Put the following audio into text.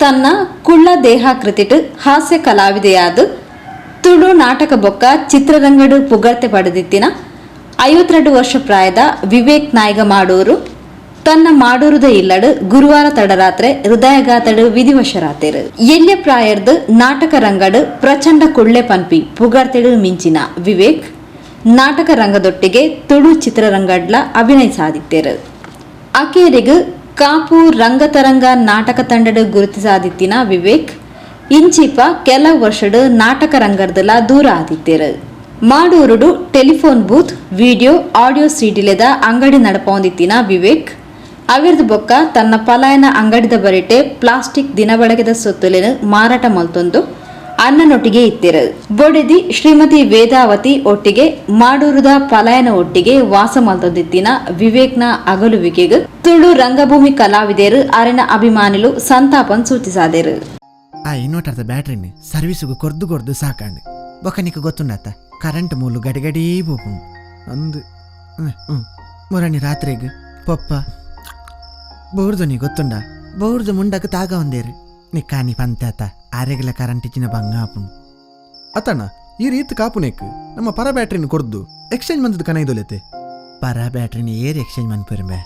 ತನ್ನ ಕುಳ್ಳ ದೇಹಾಕೃತಿಟ್ ಹಾಸ್ಯ ಕಲಾವಿದೆಯಾದ ತುಳು ನಾಟಕ ಬೊಕ್ಕ ಚಿತ್ರರಂಗಡು ಪುಗರ್ತೆ ಪಡೆದಿತ್ತಿನ ಐವತ್ತೆರಡು ವರ್ಷ ಪ್ರಾಯದ ವಿವೇಕ್ ನಾಯ್ಗ ಮಾಡೂರು. ತನ್ನ ಮಾಡೂರುದ ಇಲ್ಲಡು ಗುರುವಾರ ತಡರಾತ್ರೆ ಹೃದಯಘಾತಡು ವಿಧಿವಶರಾತೆರು ಎಲ್ಯ ಪ್ರಾಯರ್ದು ನಾಟಕ ರಂಗಡು ಪ್ರಚಂಡ ಕುಳ್ಳೆ ಪನ್ಪಿ ಪುಗರ್ತೆಡು ಮಿಂಚಿನ ವಿವೇಕ್ ನಾಟಕ ರಂಗದೊಟ್ಟಿಗೆ ತುಳು ಚಿತ್ರರಂಗಡ್ಲ ಅಭಿನಯ ಸಾಧಿತ್ತೇರು. ಅಕೇರಿಗ್ ಕಾಪು ರಂಗತರಂಗ ನಾಟಕ ತಂಡಡು ಗುರುತಿಸಾದಿತ್ತಿನ ವಿವೇಕ್, ಇಂಚಿಪ ಕೆಲ ವರ್ಷಡು ನಾಟಕ ರಂಗರ್ದಲ ದೂರ ಆದಿತ್ತೇರು ಮಾಡೂರುಡು ಟೆಲಿಫೋನ್ ಬೂತ್, ವಿಡಿಯೋ, ಆಡಿಯೋ ಸೀಟಿಲೆದ ಅಂಗಡಿ ನಡಪೊಂದಿತ್ತಿನ ವಿವೇಕ್, ಅವಿರ್ದ ಬೊಕ್ಕ ತನ್ನ ಪಲಾಯನ ಅಂಗಡಿದ ಬರಿಟೆ ಪ್ಲಾಸ್ಟಿಕ್ ದಿನಬಳಕೆದ ಸೊತ್ತುಲೆನು ಮಾರಾಟ ಮಲ್ತೊಂದು ಅಣ್ಣನೊಟ್ಟಿಗೆ ಇತ್ತಿರಲ್ ಬೊಡೆದಿ ಶ್ರೀಮತಿ ವೇದಾವತಿ ಒಟ್ಟಿಗೆ, ಮಾಡೂರುದ ಪಲಾಯನ ಒಟ್ಟಿಗೆ ವಾಸ ಮಲ್ತದಿತ್ತಿನ ವಿವೇಕ್ನ ಅಗಲುವಿಕೆಗ್ ತುಳು ರಂಗಭೂಮಿ ಕಲಾವಿದರು ಅರೆನ ಅಭಿಮಾನಿಲು ಸಂತಾಪನ್ ಸೂಚಿಸಾದೆರು. ಆ ಇನ್ವರ್ಟರ್ದ ಬ್ಯಾಟ್ರಿನಿ ಸರ್ವೀಸುಗು ಕೊರ್ದು ಕೊರ್ದು ಸಾಕಂಡ್ ಬೊಕ ನಿಕ್ ಕರೆಂಟ್ ಮೂಲು ಗಡಿಗಡೀ ಬೋಪು ಅಂದು ಮುರಣಿ ರಾತ್ರಿಗ್, ಪೊಪ್ಪ, ಬೋರ್ದು ನೀ ಗೊತ್ತುಂಡ? ಬೋರ್ದು ಮುಂಡಕ್ಕೆ ತಾಗ ಒಂದೇರು ನಿ ಕಾನಿ ಪಂತಾತ. ಆರೆಗಲ ಕರೆಂಟ್ ಇಚ್ಚಿನ ಬಂಗ ಆಪುಂಡು ಅತ್ತಣ್ಣ ಈ ರೀತಿ ಕಾಪುನೆಕ್ ನಮ್ಮ ಪರ ಬ್ಯಾಟ್ರಿನ ಕೊರ್ದು ಎಕ್ಸ್ಚೇಂಜ್ ಮಂದದ ಕನ ಇದೊಲೆತೆ ಪರ ಬ್ಯಾಟ್ರಿನ ಏರ್ ಎಕ್ಸ್ಚೇಂಜ್ ಮನ್ಪುರ್ಬೆ